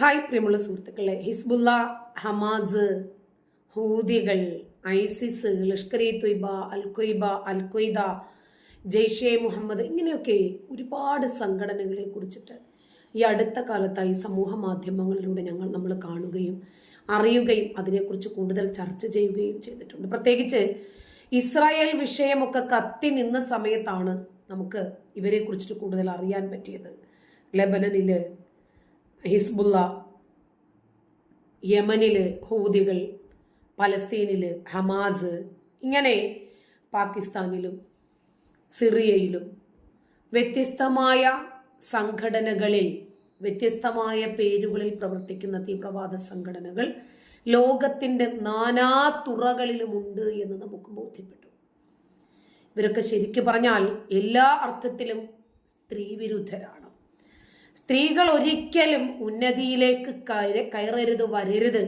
Hi പ്രിയമുള്ള സുഹൃത്തുക്കളെ. Hezbollah Hamas ഹൂദികൾ ഐസിസ് ലഷ്കർ ഇ ത്വയ്ബ അൽ ഖ്വയ്ബ അൽ ഖ്വയ്ദ ജെയ്ഷെ മുഹമ്മദ് ഇങ്ങനെയൊക്കെ ഒരുപാട് സംഘടനകളെ കുറിച്ചിട്ട് ഈ അടുത്ത കാലത്തായി സമൂഹ മാധ്യമങ്ങളിലൂടെ ഞങ്ങൾ നമ്മൾ കാണുകയും അറിയുകയും അതിനെക്കുറിച്ച് കൂടുതൽ ചർച്ച ചെയ്യുകയും ചെയ്തിട്ടുണ്ട്. പ്രത്യേകിച്ച് ഇസ്രായേൽ വിഷയമൊക്കെ കത്തി നിന്ന സമയത്താണ് നമുക്ക് ഇവരെ കുറിച്ചിട്ട് കൂടുതൽ അറിയാൻ പറ്റിയത്. ലെബനനിൽ ഹിസ്ബുള്ള യമനിൽ ഹൂതികൾ പലസ്തീനിൽ ഹമാസ് ഇങ്ങനെ പാകിസ്ഥാനിലും സിറിയയിലും വ്യത്യസ്തമായ സംഘടനകളിൽ വ്യത്യസ്തമായ പേരുകളിൽ പ്രവർത്തിക്കുന്ന തീവ്രവാദ സംഘടനകൾ ലോകത്തിന്റെ നാനാ തുറകളിലുമുണ്ട് എന്ന് നമുക്ക് ബോധ്യപ്പെട്ടു. ഇവരൊക്കെ ശരിക്കു പറഞ്ഞാൽ എല്ലാ അർത്ഥത്തിലും സ്ത്രീവിരുദ്ധരാണ്. സ്ത്രീകൾ ഒരിക്കലും ഉന്നതിയിലേക്ക് കയറ കയറരുത് വരരുത്.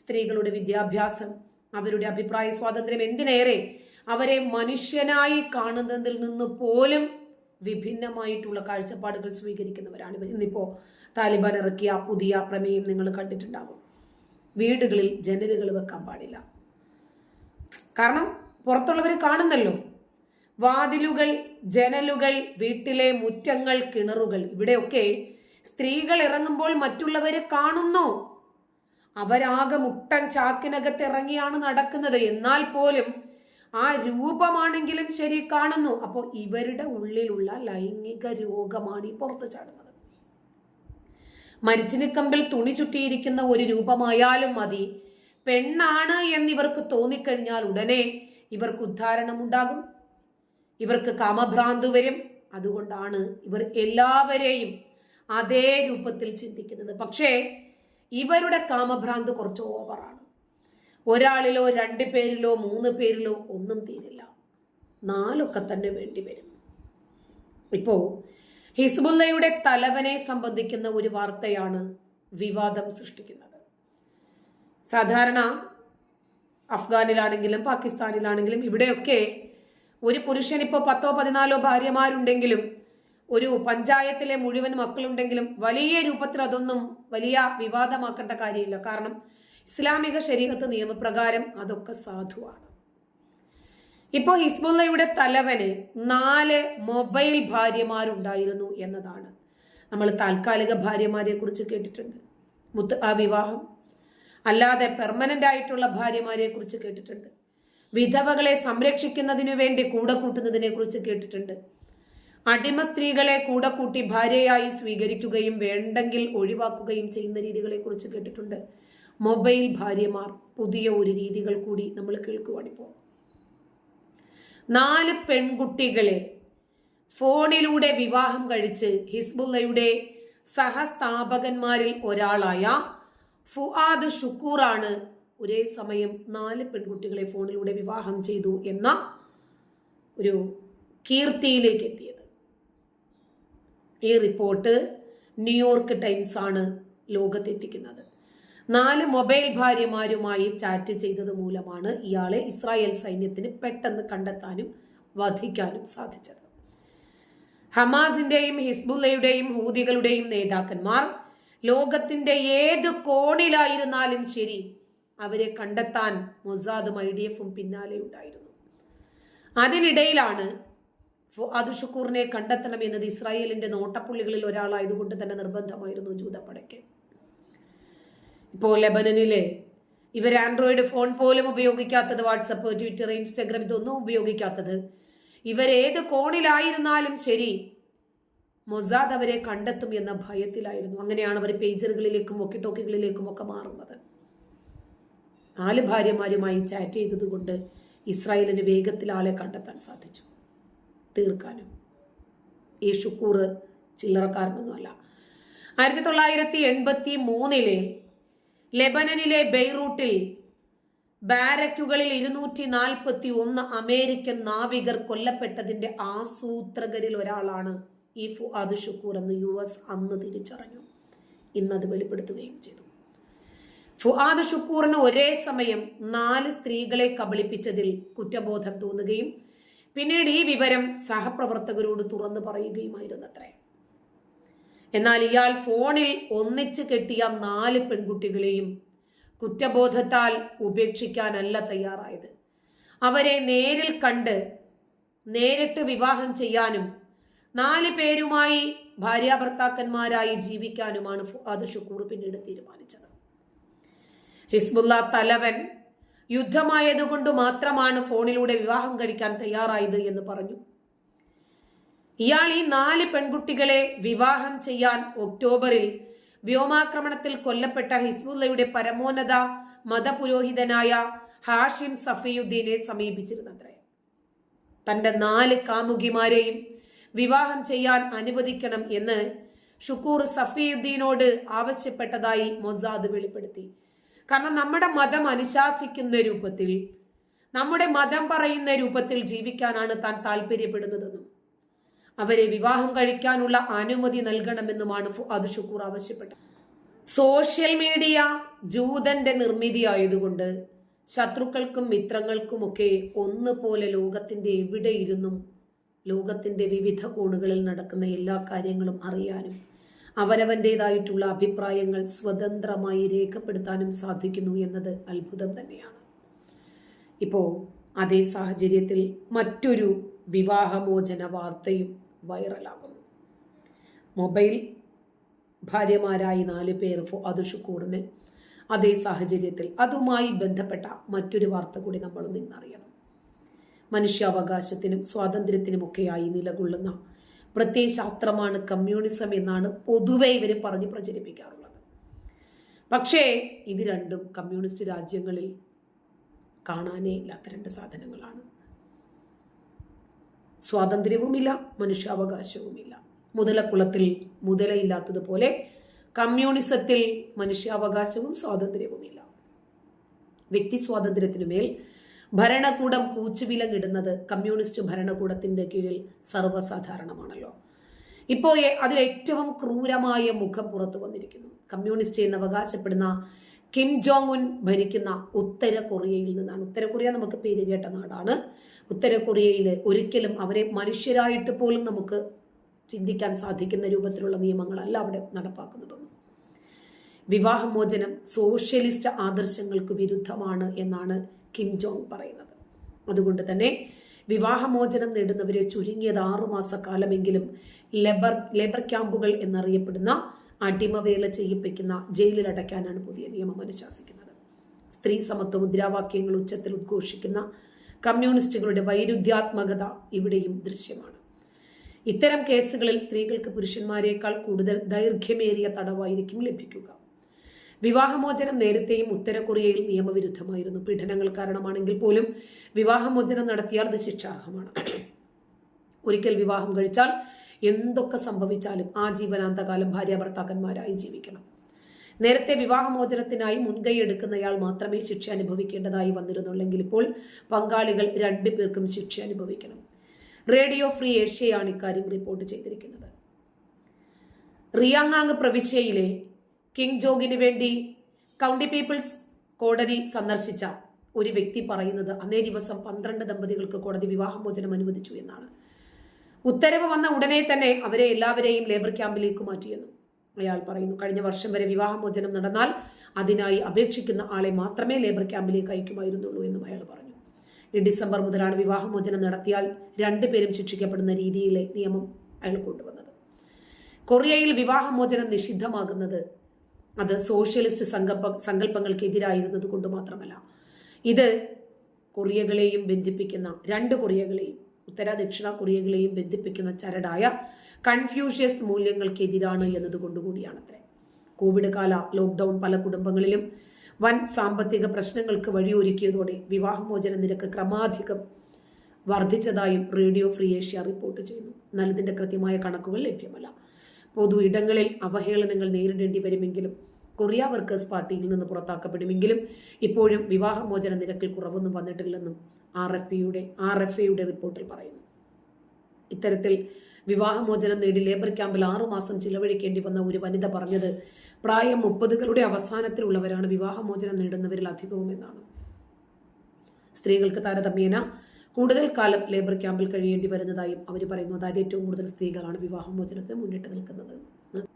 സ്ത്രീകളുടെ വിദ്യാഭ്യാസം അവരുടെ അഭിപ്രായ സ്വാതന്ത്ര്യം എന്തിനേറെ? അവരെ മനുഷ്യനായി കാണുന്നതിൽ നിന്ന് പോലും വിഭിന്നമായിട്ടുള്ള കാഴ്ചപ്പാടുകൾ സ്വീകരിക്കുന്നവരാണ് ഇന്നിപ്പോൾ താലിബാൻ ഇറക്കിയ പുതിയ പ്രമേയം നിങ്ങൾ കണ്ടിട്ടുണ്ടാകും വീടുകളിൽ ജനലുകൾ വെക്കാൻ പാടില്ല. കാരണം പുറത്തുള്ളവർ കാണുന്നല്ലോ. വാതിലുകൾ ജനലുകൾ വീട്ടിലെ മുറ്റങ്ങൾ കിണറുകൾ. ഇവിടെയൊക്കെ സ്ത്രീകൾ ഇറങ്ങുമ്പോൾ മറ്റുള്ളവരെ കാണുന്നു. അവരാകെ മുട്ടൻ ചാക്കിനകത്ത് ഇറങ്ങിയാണ് നടക്കുന്നത്. എന്നാൽ പോലും ആ രൂപമാണെങ്കിലും ശരി കാണുന്നു. അപ്പോൾ ഇവരുടെ ഉള്ളിലുള്ള ലൈംഗിക രോഗമാണ് ഈ പുറത്തു ചാടുന്നത്. മരിച്ചിനിക്കമ്പിൽ തുണി ചുറ്റിയിരിക്കുന്ന ഒരു രൂപമായാലും മതി. പെണ്ണാണ് എന്നിവർക്ക് തോന്നിക്കഴിഞ്ഞാൽ ഉടനെ ഇവർക്ക് ഉദ്ധാരണം ഉണ്ടാകും ഇവർക്ക് കാമഭ്രാന്ത് വരും. അതുകൊണ്ടാണ് ഇവർ എല്ലാവരെയും അതേ രൂപത്തിൽ ചിന്തിക്കുന്നത്. പക്ഷേ ഇവരുടെ കാമഭ്രാന്ത് കുറച്ച് ഓവറാണ്. ഒരാളിലോ രണ്ട് പേരിലോ മൂന്ന് പേരിലോ ഒന്നും തീരില്ല. നാലൊക്കെ തന്നെ വേണ്ടി വരും. ഇപ്പോ ഹിസ്ബുല്ലയുടെ തലവനെ സംബന്ധിക്കുന്ന ഒരു വാർത്തയാണ് വിവാദം സൃഷ്ടിക്കുന്നത്. സാധാരണ അഫ്ഗാനിലാണെങ്കിലും പാകിസ്ഥാനിലാണെങ്കിലും ഇവിടെയൊക്കെ ഒരു പുരുഷൻ ഇപ്പോൾ പത്തോ പതിനാലോ ഭാര്യമാരുണ്ടെങ്കിലും ഒരു പഞ്ചായത്തിലെ മുഴുവൻ മക്കളുണ്ടെങ്കിലും വലിയ രൂപത്തിൽ അതൊന്നും വലിയ വിവാദമാക്കേണ്ട കാര്യമില്ല. കാരണം ഇസ്ലാമിക ശരീരത്ത് നിയമപ്രകാരം അതൊക്കെ സാധുവാണ്. ഇപ്പോൾ ഹിസ്ബുള്ളയുടെ തലവന് നാല് മൊബൈൽ ഭാര്യമാരുണ്ടായിരുന്നു എന്നതാണ്. നമ്മൾ താൽക്കാലിക ഭാര്യമാരെ കുറിച്ച് കേട്ടിട്ടുണ്ട്. മുത്ത് ആ വിവാഹം. അല്ലാതെ പെർമനന്റ് ആയിട്ടുള്ള ഭാര്യമാരെ കുറിച്ച് കേട്ടിട്ടുണ്ട്. വിധവകളെ സംരക്ഷിക്കുന്നതിനു വേണ്ടി കൂടെ കൂട്ടുന്നതിനെ കുറിച്ച് കേട്ടിട്ടുണ്ട്. അടിമ സ്ത്രീകളെ കൂടെ കൂട്ടി ഭാര്യയായി സ്വീകരിക്കുകയും വേണ്ടെങ്കിൽ ഒഴിവാക്കുകയും ചെയ്യുന്ന രീതികളെ കുറിച്ച് കേട്ടിട്ടുണ്ട്. മൊബൈൽ ഭാര്യമാർ പുതിയ ഒരു രീതികൾ കൂടി നമ്മൾ കേൾക്കുവാണിപ്പോൾ നാല് പെൺകുട്ടികളെ ഫോണിലൂടെ വിവാഹം കഴിച്ച് ഹിസ്ബുല്ലയുടെ സഹസ്ഥാപകന്മാരിൽ ഒരാളായ ഫുആദ് ഷുക്കൂറാണ് ഒരേ സമയം നാല് പെൺകുട്ടികളെ ഫോണിലൂടെ വിവാഹം ചെയ്തു എന്ന ഒരു കീർത്തിയിലേക്ക് എത്തിയത്. ഈ റിപ്പോർട്ട് ന്യൂയോർക്ക് ടൈംസ് ആണ് ലോകത്തെത്തിക്കുന്നത്. നാല് മൊബൈൽ ഭാര്യമാരുമായി ചാറ്റ് ചെയ്തത് മൂലമാണ് ഇയാളെ ഇസ്രായേൽ സൈന്യത്തിന് പെട്ടെന്ന് കണ്ടെത്താനും വധിക്കാനും സാധിച്ചത്. ഹമാസിന്റെയും ഹിസ്ബുല്ലയുടെയും ഹൂതികളുടെയും നേതാക്കന്മാർ ലോകത്തിന്റെ ഏത് കോണിലായിരുന്നാലും ശരി അവരെ കണ്ടെത്താൻ മൊസാദും ഐ ഡി എഫും പിന്നാലെ ഉണ്ടായിരുന്നു. അതിനിടയിലാണ് ഫുആദ് ഷുക്കൂറിനെ കണ്ടെത്തണം എന്നത് ഇസ്രായേലിന്റെ നോട്ടപ്പുള്ളികളിൽ ഒരാളായതുകൊണ്ട് തന്നെ നിർബന്ധമായിരുന്നു ജൂതപ്പടയ്ക്ക്. ഇപ്പോൾ ലെബനനിലെ ഇവർ ആൻഡ്രോയിഡ് ഫോൺ പോലും ഉപയോഗിക്കാത്തത് വാട്സപ്പ് ട്വിറ്റർ ഇൻസ്റ്റാഗ്രാം ഇതൊന്നും ഉപയോഗിക്കാത്തത് ഇവരേത് കോണിലായിരുന്നാലും ശരി മൊസാദ് അവരെ കണ്ടെത്തും എന്ന ഭയത്തിലായിരുന്നു. അങ്ങനെയാണ് അവർ പേജറുകളിലേക്കും ഒക്കെ ടോക്കുകളിലേക്കും ഒക്കെ മാറുന്നത്. നാല് ഭാര്യമാരുമായി ചാറ്റ് ചെയ്തതുകൊണ്ട് ഇസ്രായേലിന് വേഗത്തിൽ ആളെ കണ്ടെത്താൻ സാധിച്ചു. തീർക്കാനും. ഈ ഷുക്കൂർ ചില്ലറക്കാരനൊന്നുമല്ല. ആയിരത്തി തൊള്ളായിരത്തി എൺപത്തി മൂന്നിലെ ലെബനനിലെ ബെയ്റൂട്ടിൽ ബാരക്കുകളിൽ ഇരുന്നൂറ്റി നാൽപ്പത്തി ഒന്ന് അമേരിക്കൻ നാവികർ കൊല്ലപ്പെട്ടതിന്റെ ആസൂത്രകരിൽ ഒരാളാണ് ഈ ഫുആദ് ഷുക്കൂർ എന്ന് യു എസ് അന്ന് തിരിച്ചറിഞ്ഞു. ഇന്നത് വെളിപ്പെടുത്തുകയും ചെയ്തു. ഫുആദ് ഷുക്കൂറിന് ഒരേ സമയം നാല് സ്ത്രീകളെ കബളിപ്പിച്ചതിൽ കുറ്റബോധം തോന്നുകയും പിന്നീട് ഈ വിവരം സഹപ്രവർത്തകരോട് തുറന്നു പറയുകയുമായിരുന്നു അത്രേ എന്നാൽ ഇയാൾ ഫോണിൽ ഒന്നിച്ച് കെട്ടിയ നാല് പെൺകുട്ടികളെയും കുറ്റബോധത്താൽ ഉപേക്ഷിക്കാനല്ല തയ്യാറായത്. അവരെ നേരിൽ കണ്ട് നേരിട്ട് വിവാഹം ചെയ്യാനും നാല് പേരുമായി ഭാര്യാഭർത്താക്കന്മാരായി ജീവിക്കാനുമാണ് ഫുആദ് ഷുക്കൂർ പിന്നീട് തീരുമാനിച്ചത്. ഹിസ്ബുള്ള തലവൻ യുദ്ധമായതുകൊണ്ട് മാത്രമാണ് ഫോണിലൂടെ വിവാഹം കഴിക്കാൻ തയ്യാറായത് എന്ന് പറഞ്ഞു. ഇയാൾ ഈ നാല് പെൺകുട്ടികളെ വിവാഹം ചെയ്യാൻ ഒക്ടോബറിൽ വ്യോമാക്രമണത്തിൽ കൊല്ലപ്പെട്ട ഹിസ്ബുല്ലയുടെ പരമോന്നത മതപുരോഹിതനായ ഹാഷിം സഫിയുദ്ദീനെ സമീപിച്ചിരുന്നത്രേ. തന്റെ നാല് കാമുകിമാരെയും വിവാഹം ചെയ്യാൻ അനുവദിക്കണം എന്ന് ഷുക്കൂർ സഫിയുദ്ദീനോട് ആവശ്യപ്പെട്ടതായി മൊസാദ് വെളിപ്പെടുത്തി. കാരണം നമ്മുടെ മതം അനുശാസിക്കുന്ന രൂപത്തിൽ നമ്മുടെ മതം പറയുന്ന രൂപത്തിൽ ജീവിക്കാനാണ് താൻ താല്പര്യപ്പെടുന്നതെന്നും അവരെ വിവാഹം കഴിക്കാനുള്ള അനുമതി നൽകണമെന്നുമാണ് ഫുആദ് ഷുക്കൂർ ആവശ്യപ്പെട്ടത്. സോഷ്യൽ മീഡിയ ജൂതന്റെ നിർമ്മിതിയായതുകൊണ്ട് ശത്രുക്കൾക്കും മിത്രങ്ങൾക്കുമൊക്കെ ഒന്നുപോലെ ലോകത്തിന്റെ എവിടെയിരുന്നും ലോകത്തിന്റെ വിവിധ കോണുകളിൽ നടക്കുന്ന എല്ലാ കാര്യങ്ങളും അറിയാനും അവനവന്റെതായിട്ടുള്ള അഭിപ്രായങ്ങൾ സ്വതന്ത്രമായി രേഖപ്പെടുത്താനും സാധിക്കുന്നു എന്നത് അത്ഭുതം തന്നെയാണ്. ഇപ്പോൾ അതേ സാഹചര്യത്തിൽ മറ്റൊരു വിവാഹമോചന വാർത്തയും വൈറലാകുന്നു. മൊബൈൽ ഭാര്യമാരായി നാല് പേർ ഷുക്കൂറിന്. അതേ സാഹചര്യത്തിൽ അതുമായി ബന്ധപ്പെട്ട മറ്റൊരു വാർത്ത കൂടി നമ്മൾ നിന്നറിയണം മനുഷ്യാവകാശത്തിനും സ്വാതന്ത്ര്യത്തിനുമൊക്കെയായി നിലകൊള്ളുന്ന പ്രത്യയശാസ്ത്രമാണ് കമ്മ്യൂണിസം എന്നാണ് പൊതുവെ ഇവർ പറഞ്ഞ് പ്രചരിപ്പിക്കാറുള്ളത്. പക്ഷേ ഇത് രണ്ടും കമ്മ്യൂണിസ്റ്റ് രാജ്യങ്ങളിൽ കാണാനേ ഇല്ലാത്ത രണ്ട് സാധനങ്ങളാണ്. സ്വാതന്ത്ര്യവുമില്ല മനുഷ്യാവകാശവുമില്ല. മുതലക്കുളത്തിൽ മുതലയില്ലാത്തതുപോലെ കമ്മ്യൂണിസത്തിൽ മനുഷ്യാവകാശവും സ്വാതന്ത്ര്യവുമില്ല. വ്യക്തി സ്വാതന്ത്ര്യത്തിനുമേൽ ഭരണകൂടം കൂച്ചുവിലങ്ങിടുന്നത് കമ്മ്യൂണിസ്റ്റ് ഭരണകൂടത്തിന്റെ കീഴിൽ സർവസാധാരണമാണല്ലോ. ഇപ്പോൾ അതിലേറ്റവും ക്രൂരമായ മുഖം പുറത്തു വന്നിരിക്കുന്നു. കമ്മ്യൂണിസ്റ്റ് എന്ന് അവകാശപ്പെടുന്ന കിം ജോങ് ഉൻ ഭരിക്കുന്ന ഉത്തര കൊറിയയിൽ നിന്നാണ്. ഉത്തര കൊറിയ നമുക്ക് പേര് കേട്ട നാടാണ്. ഉത്തര കൊറിയയിൽ ഒരിക്കലും അവരെ മനുഷ്യരായിട്ട് പോലും നമുക്ക് ചിന്തിക്കാൻ സാധിക്കുന്ന രൂപത്തിലുള്ള നിയമങ്ങളല്ല അവിടെ നടപ്പാക്കുന്നതൊന്നും. വിവാഹമോചനം സോഷ്യലിസ്റ്റ് ആദർശങ്ങൾക്ക് വിരുദ്ധമാണ് എന്നാണ് കിം ജോങ് പറയുന്നത്. അതുകൊണ്ട് തന്നെ വിവാഹമോചനം നേടുന്നവരെ ചുരുങ്ങിയത് ആറുമാസ കാലമെങ്കിലും ലേബർ ലേബർ ക്യാമ്പുകൾ എന്നറിയപ്പെടുന്ന അടിമവേല ചെയ്യിപ്പിക്കുന്ന ജയിലിൽ അടയ്ക്കാനാണ് പുതിയ നിയമം അനുശാസിക്കുന്നത്. സ്ത്രീ സമത്വ മുദ്രാവാക്യങ്ങൾ ഉച്ചത്തിൽ ഉദ്ഘോഷിക്കുന്ന കമ്മ്യൂണിസ്റ്റുകളുടെ വൈരുദ്ധ്യാത്മകത ഇവിടെയും ദൃശ്യമാണ്. ഇത്തരം കേസുകളിൽ സ്ത്രീകൾക്ക് പുരുഷന്മാരെക്കാൾ കൂടുതൽ ദൈർഘ്യമേറിയ തടവായിരിക്കും ലഭിക്കുക. വിവാഹമോചനം നേരത്തെയും ഉത്തര കൊറിയയിൽ നിയമവിരുദ്ധമായിരുന്നു പീഡനങ്ങൾ കാരണമാണെങ്കിൽ പോലും വിവാഹമോചനം നടത്തിയാൽ അത് ശിക്ഷാർഹമാണ്. ഒരിക്കൽ വിവാഹം കഴിച്ചാൽ എന്തൊക്കെ സംഭവിച്ചാലും ആ ജീവനാന്തകാലം ഭാര്യ ഭർത്താക്കന്മാരായി ജീവിക്കണം. നേരത്തെ വിവാഹമോചനത്തിനായി മുൻകൈ എടുക്കുന്നയാൾ മാത്രമേ ശിക്ഷ അനുഭവിക്കേണ്ടതായി വന്നിരുന്നുള്ളെങ്കിൽ ഇപ്പോൾ പങ്കാളികൾ രണ്ടു പേർക്കും ശിക്ഷ അനുഭവിക്കണം. റേഡിയോ ഫ്രീ ഏഷ്യയാണ് ഇക്കാര്യം റിപ്പോർട്ട് ചെയ്തിരിക്കുന്നത്. റിയാങ്ങാങ് പ്രവിശ്യയിലെ കിങ് ജോഗിന് വേണ്ടി കൗണ്ടി പീപ്പിൾസ് കോടതി സന്ദർശിച്ച ഒരു വ്യക്തി പറയുന്നത് അന്നേ ദിവസം പന്ത്രണ്ട് ദമ്പതികൾക്ക് കോടതി വിവാഹമോചനം അനുവദിച്ചു എന്നാണ്. ഉത്തരവ് വന്ന ഉടനെ തന്നെ അവരെ എല്ലാവരെയും ലേബർ ക്യാമ്പിലേക്ക് മാറ്റിയെന്നു അയാൾ പറയുന്നു. കഴിഞ്ഞ വർഷം വരെ വിവാഹമോചനം നടന്നാൽ അതിനായി അപേക്ഷിക്കുന്ന ആളെ മാത്രമേ ലേബർ ക്യാമ്പിലേക്ക് അയക്കുമായിരുന്നുള്ളൂ എന്നും അയാൾ പറഞ്ഞു. ഈ ഡിസംബർ മുതലാണ് വിവാഹമോചനം നടത്തിയാൽ രണ്ടുപേരും ശിക്ഷിക്കപ്പെടുന്ന രീതിയിലെ നിയമം അയാൾ കൊണ്ടുവന്നത്. കൊറിയയിൽ വിവാഹമോചനം നിഷിദ്ധമാകുന്നത് അത് സോഷ്യലിസ്റ്റ് സങ്കല്പ സങ്കല്പങ്ങൾക്കെതിരായിരുന്നത് കൊണ്ട് മാത്രമല്ല. ഇത് കൊറിയകളെയും ബന്ധിപ്പിക്കുന്ന രണ്ട് കൊറിയകളെയും ഉത്തര ദക്ഷിണ കൊറിയകളെയും ബന്ധിപ്പിക്കുന്ന ചരടായ കൺഫ്യൂഷ്യസ് മൂല്യങ്ങൾക്കെതിരാണ് എന്നതുകൊണ്ടുകൂടിയാണത്രേ കോവിഡ് കാല ലോക്ക്ഡൗൺ പല കുടുംബങ്ങളിലും വൻ സാമ്പത്തിക പ്രശ്നങ്ങൾക്ക് വഴിയൊരുക്കിയതോടെ വിവാഹമോചന നിരക്ക് ക്രമാധികം വർദ്ധിച്ചതായും റേഡിയോ ഫ്രീ ഏഷ്യ റിപ്പോർട്ട് ചെയ്യുന്നു. എന്നാൽ കൃത്യമായ കണക്കുകൾ ലഭ്യമല്ല. പൊതു ഇടങ്ങളിൽ അവഹേളനങ്ങൾ നേരിടേണ്ടി വരുമെങ്കിലും കൊറിയ വർക്കേഴ്സ് പാർട്ടിയിൽ നിന്ന് പുറത്താക്കപ്പെടുമെങ്കിലും ഇപ്പോഴും വിവാഹമോചന നിരക്കിൽ കുറവൊന്നും വന്നിട്ടില്ലെന്നും ആർ എഫ് പിയുടെ ആർ എഫ് എയുടെ റിപ്പോർട്ടിൽ പറയുന്നു. ഇത്തരത്തിൽ വിവാഹമോചനം നേടി ലേബർ ക്യാമ്പിൽ ആറുമാസം ചിലവഴിക്കേണ്ടി വന്ന ഒരു വനിത പറഞ്ഞത് പ്രായം മുപ്പതുകളുടെ അവസാനത്തിലുള്ളവരാണ് വിവാഹമോചനം നേടുന്നവരിൽ അധികവും എന്നാണ് സ്ത്രീകൾക്ക് താരതമ്യേന കൂടുതൽ കാലം ലേബർ ക്യാമ്പിൽ കഴിയേണ്ടി വരുന്നതായും അവർ പറയുന്നു. അതായത് ഏറ്റവും കൂടുതൽ സ്ത്രീകളാണ് വിവാഹമോചനത്തിന് മുന്നിട്ട് നിൽക്കുന്നത്.